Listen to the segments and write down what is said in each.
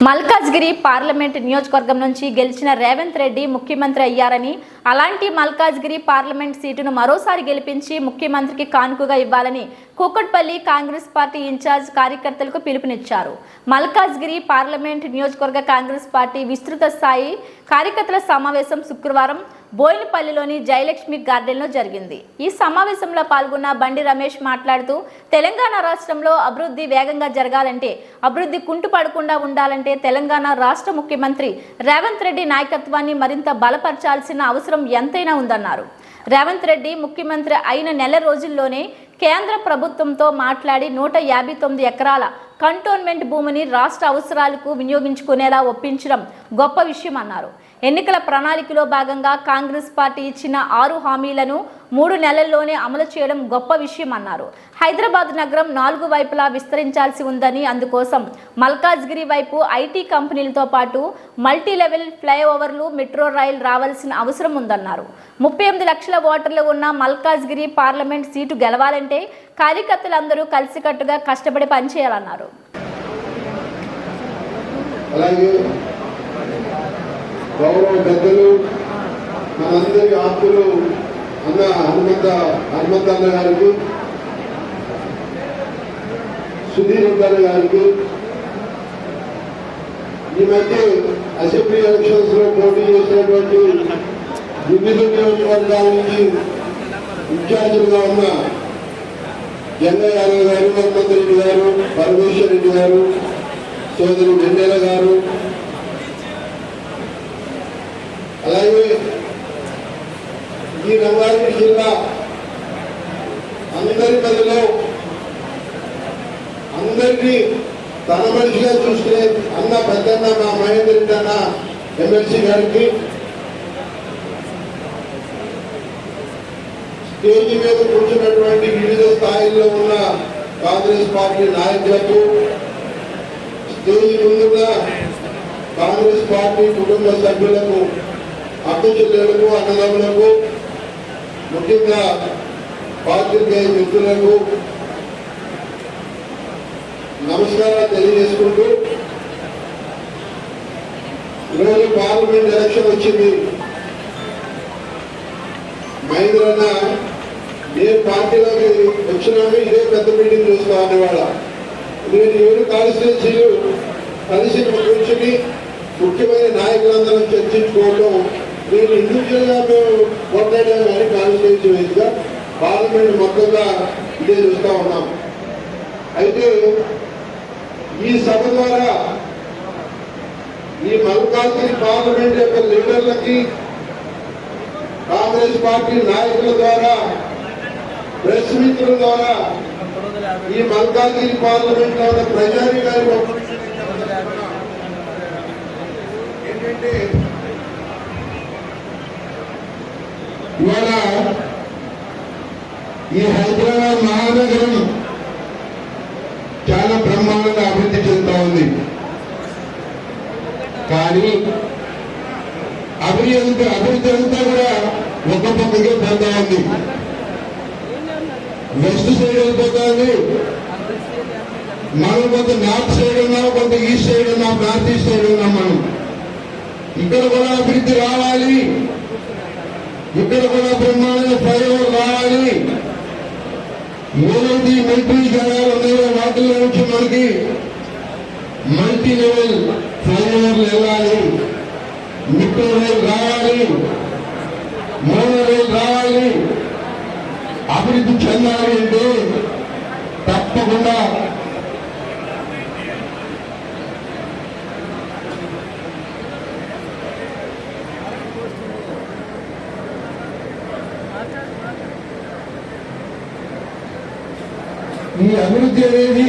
Malkajgiri parliament నియోజకవర్గం నుంచి గెలిచిన రేవంత్ రెడ్డి ముఖ్యమంత్రి అయ్యారని అలాంటి మల్కాజ్గిరి పార్లమెంట్ సీటును మరోసారి గెలిపించి ముఖ్యమంత్రికి కానుకగా ఇవ్వాలని కూకట్పల్లి కాంగ్రెస్ పార్టీ ఇన్ఛార్జ్ కార్యకర్తలకు పిలుపునిచ్చారు. మల్కాజ్గిరి పార్లమెంట్ నియోజకవర్గ కాంగ్రెస్ పార్టీ విస్తృత స్థాయి కార్యకర్తల సమావేశం శుక్రవారం బోయినపల్లిలోని జయలక్ష్మి గార్డెన్లో జరిగింది. ఈ సమావేశంలో పాల్గొన్న బండి రమేష్ మాట్లాడుతూ తెలంగాణ రాష్ట్రంలో అభివృద్ధి వేగంగా జరగాలంటే అభివృద్ధి కుంటుపడకుండా ఉండాలంటే తెలంగాణ రాష్ట్ర ముఖ్యమంత్రి రేవంత్ రెడ్డి నాయకత్వాన్ని మరింత బలపరచాల్సిన అవసరం ఎంతైనా ఉందన్నారు. రేవంత్ రెడ్డి ముఖ్యమంత్రి అయిన నెల రోజుల్లోనే కేంద్ర ప్రభుత్వంతో మాట్లాడి నూట యాభై తొమ్మిది ఎకరాల కంటోన్మెంట్ భూమిని రాష్ట్ర అవసరాలకు వినియోగించుకునేలా ఒప్పించడం గొప్ప విషయం అన్నారు ఎన్నికల ప్రణాళికలో భాగంగా కాంగ్రెస్ పార్టీ ఇచ్చిన ఆరు హామీలను మూడు నెలల్లోనే అమలు చేయడం గొప్ప విషయం అన్నారు. హైదరాబాద్ నగరం నాలుగు వైపులా విస్తరించాల్సి ఉందని అందుకోసం మల్కాజ్గిరి వైపు ఐటీ కంపెనీలతో పాటు మల్టీ లెవెల్ ఫ్లైఓవర్లు మెట్రో రైల్ రావాల్సిన అవసరం ఉందన్నారు. ముప్పై ఎనిమిది లక్షల ఓటర్లు ఉన్న మల్కాజ్గిరి పార్లమెంట్ సీటు గెలవాలంటే కార్యకర్తలందరూ కలిసికట్టుగా కష్టపడి పనిచేయాలన్నారు. అలాగే గౌరవ పెద్దలు మనందరి ఆత్మలు అన్న హనుమంత హనుమంత అన్న గారికి సుధీర్ రెడ్డి గారికి ఈ మధ్య అసెంబ్లీ ఎలక్షన్స్లో పోటీ చేసినటువంటి వివిధ నియోజకవర్గానికి నుంచి ఇన్ఛార్జీలుగా ఉన్న జంగయ్య యాదవ్ గారు హనుమంత రెడ్డి గారు పరమేశ్వర్ రెడ్డి గారు సోదరి వెన్నెల గారు అలాగే ఈ రంగారెడ్డి జిల్లా అందరి మధ్యలో అందరినీ తన మనిషిగా చూసుకునే అన్న పెద్దన్న మా మహేందర్ రెడ్డి అన్న ఎమ్మెల్సీ గారికి స్టేజ్ మీద కూర్చున్నటువంటి వివిధ స్థాయిల్లో ఉన్న కాంగ్రెస్ పార్టీ నాయకులకు స్టేజ్ ముందున్న కాంగ్రెస్ పార్టీ కుటుంబ సభ్యులకు అక్క చెల్లెలకు అన్నదమ్ములకు ముఖ్యంగా పాత్రికేయ మిత్రులకు నమస్కారాలు తెలియజేసుకుంటూ ఈరోజు పార్లమెంట్ ఎలక్షన్ వచ్చింది. మహేంద్రన్న ఏ పార్టీలోకి వచ్చినాము ఇదే పెద్ద మీటింగ్ చూస్తా అనేవాడ నేను ఏడు కాన్స్టిట్యున్సీలు కలిసి కూర్చుని ముఖ్యమైన నాయకులందరం చర్చించుకోవడం మీరు ఇండివిజువల్గా మేము కొట్లాడాము కానీ కాన్స్టిట్యున్సీ వైజ్గా పార్లమెంట్ మొత్తంగా ఇదే చూస్తూ ఉన్నాం. అయితే ఈ సభ ద్వారా ఈ మల్కాజ్గిరి పార్లమెంట్ యొక్క లీడర్లకి కాంగ్రెస్ పార్టీ నాయకుల ద్వారా ప్రెస్ మిత్రుల ద్వారా ఈ మల్కాజ్గిరి పార్లమెంట్లో ఉన్న ప్రజానికానికి ఏంటంటే ఇవాళ ఈ హైదరాబాద్ మహానగరం చాలా బ్రహ్మాండంగా అభివృద్ధి చెందుతా ఉంది. కానీ అభివృద్ధి అభివృద్ధి అంతా కూడా ఒక పక్కకే పోతా ఉంది. వెస్ట్ సైడ్ వెళ్ళిపోతా ఉంది. మనం కొంత నార్త్ సైడ్ ఉన్నాం కొంత ఈస్ట్ సైడ్ ఉన్నాం నార్త్ ఈస్ట్ సైడ్ ఉన్నాం మనం. ఇక్కడ కూడా అభివృద్ధి రావాలి. ఇక్కడ కూడా బ్రహ్మాండంగా ఫ్లైఓవర్ రావాలి ఏదైతే ఈ మిలిటరీ జనాలు ఉన్నాయో వాటిలో నుంచి మనకి మల్టీ లెవెల్ ఫ్లైఓవర్లు వెళ్ళాలి. మెట్రో రైలు రావాలి. మోనో రైలు రావాలి. అభివృద్ధి చెందాలి అంటే తప్పకుండా ఈ అభివృద్ధి అనేది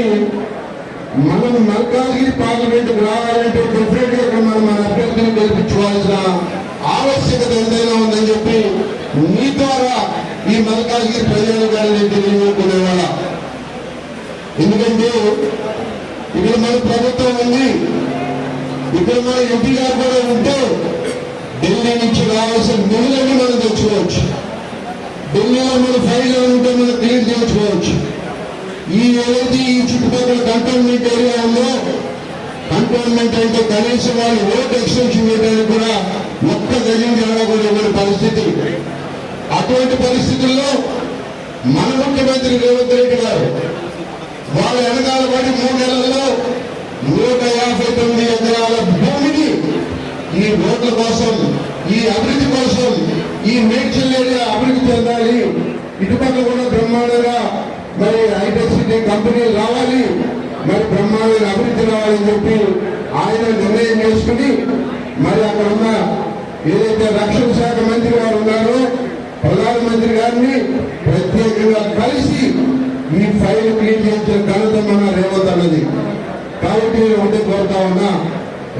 మనం మల్కాజ్గిరి పార్లమెంట్ రావాలంటే డెఫినెట్గా ఇక్కడ మనం మన అభ్యర్థిని గెలిపించుకోవాల్సిన ఆవశ్యకత ఎంతైనా ఉందని చెప్పి మీ ద్వారా ఈ మల్కాజ్గిరి ప్రజలు గారిని తెలియజేసుకునేవాళ్ళ ఎందుకంటే ఇక్కడ మన ప్రభుత్వం ఉంది. ఇక్కడ మన ఎంపీ గారు కూడా ఉంటే ఢిల్లీ నుంచి రావాల్సిన నిధులన్నీ మనం తెచ్చుకోవచ్చు. ఢిల్లీలో మన ఫైల్ ఉంటే మనం క్లియర్ చేసుకోవచ్చు. ఈ ఏదైతే ఈ చుట్టుపక్కల కంటోన్మెంట్ ఏరియా ఉందో కంటోన్మెంట్ అంటే కనీసం వాళ్ళు ఓట్ ఎక్స్టెన్షన్ చేయడానికి కూడా ఒక్క గజం జాగా కూడా ఇవ్వని పరిస్థితి. అటువంటి పరిస్థితుల్లో మన ముఖ్యమంత్రి రేవంత్ రెడ్డి గారు వాళ్ళ వెనకాల పడి మూడు నెలల్లో నూట యాభై తొమ్మిది ఎకరాల భూమిని ఈ రోడ్ల కోసం ఈ అభివృద్ధి కోసం ఈ మేడ్చల్ ఏరియా అభివృద్ధి చెందాలి. ఇటుపక్క కూడా బ్రహ్మాండంగా మరి హైటెక్ సిటీ కంపెనీలు రావాలి. మరి బ్రహ్మాండమైన అభివృద్ధి రావాలని చెప్పి ఆయన నిర్ణయం చేసుకుని మరి అక్కడ ఉన్న ఏదైతే రక్షణ శాఖ మంత్రి గారు ఉన్నారో ప్రధానమంత్రి గారిని ప్రత్యేకంగా కలిసి ఈ ఫైల్ క్లీన్ చేసిన ఘనత మన రేవంత్ అన్నది. కాబట్టి నేను ఒకటే కోరుతా ఉన్నా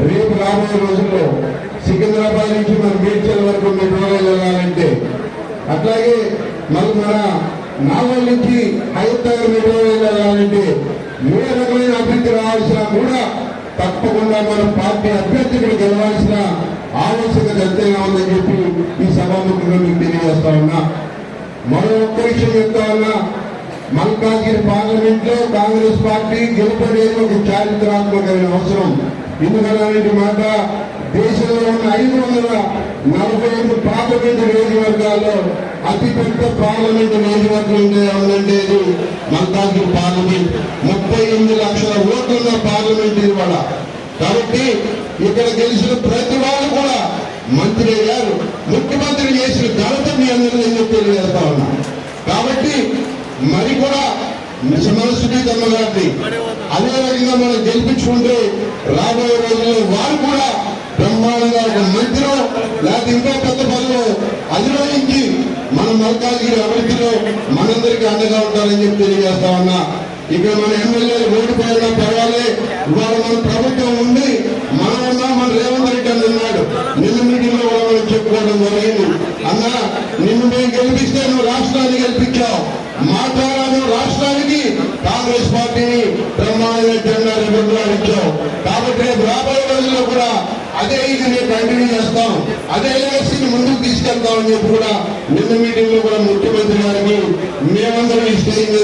రేపు రాబోయే రోజుల్లో సికింద్రాబాద్ నుంచి మన మేడ్చల్ వరకు మెట్రోలో వెళ్ళాలంటే అట్లాగే మరి మన నాగో నుంచి హైదరాబాద్ వెళ్ళాలంటే ఏ రకమైన అభివృద్ధి రావాల్సినా కూడా తప్పకుండా మన పార్టీ అభ్యర్థిని గెలవాల్సిన ఆవశ్యకత ఎంతైనా ఉందని చెప్పి ఈ సభాముఖంగా మీకు తెలియజేస్తా ఉన్నా. మరో ఒక్క విషయం చెప్తా ఉన్నా. మల్కాజ్గిరి పార్లమెంట్లో కాంగ్రెస్ పార్టీ గెలుపడేది ఒక చారిత్రాత్మకమైన అవసరం. ఎందుకన్నారంటే మాట? దేశంలో ఉన్న ఐదు వందల నలభై ఐదు పార్లమెంటు నియోజకవర్గాల్లో అతిపెద్ద పార్లమెంట్ నియోజకవర్గం ఉందంటే ఇది మల్కాజ్గిరి పార్లమెంట్. ముప్పై ఎనిమిది లక్షల ఓట్లున్న పార్లమెంట్ ఇది వాళ్ళ కాబట్టి ఇక్కడ గెలిచిన ప్రతి వాళ్ళు కూడా మంత్రి అయ్యారు. ముఖ్యమంత్రి చేసిన ఘనత మీ అందరికీ ఎందుకు తెలియజేస్తా ఉన్నా? కాబట్టి మరి కూడా సునీతమ్మ గారిని అదే రకంగా మనం గెలిపించుకుంటే రాబోయే రోజుల్లో వారు కూడా బ్రహ్మాండంగా ఒక మంత్రిలో లేకపోతే ఇంకో పెద్ద పదవిలో అధిరోహించి మల్కాజ్గిరి అభివృద్ధిలో మనందరికీ అండగా ఉంటారని చెప్పి తెలియజేస్తా ఉన్నా. ఇక్కడ మన ఎమ్మెల్యేలు ఓడిపోయినా పర్వాలే. ఇవాళ మన ప్రభుత్వం ఉండి మనం ఉన్నా మన రేవంత్ రెడ్డి అని అన్నాడు. నిన్న మీటింగ్లో మనం చెప్పుకోవడం జరిగింది. అన్నా నిన్ను మేము గెలిపిస్తే నువ్వు రాష్ట్రాన్ని గెలిపించావు. మా ద్వారా రాష్ట్రానికి కాంగ్రెస్ పార్టీని బ్రహ్మాండ జెండా నిబంధనలు ఇచ్చావు కాబట్టి రేపు రాబోయే రోజుల్లో కూడా అదే ఇది మేము కంటిన్యూ చేస్తాం. అదే లక్ష్యాన్ని ముందుకు తీసుకెళ్తామని చెప్పి కూడా నిన్న మీటింగ్లో కూడా ముఖ్యమంత్రి గారికి మేమందరం ఈ స్టేజ్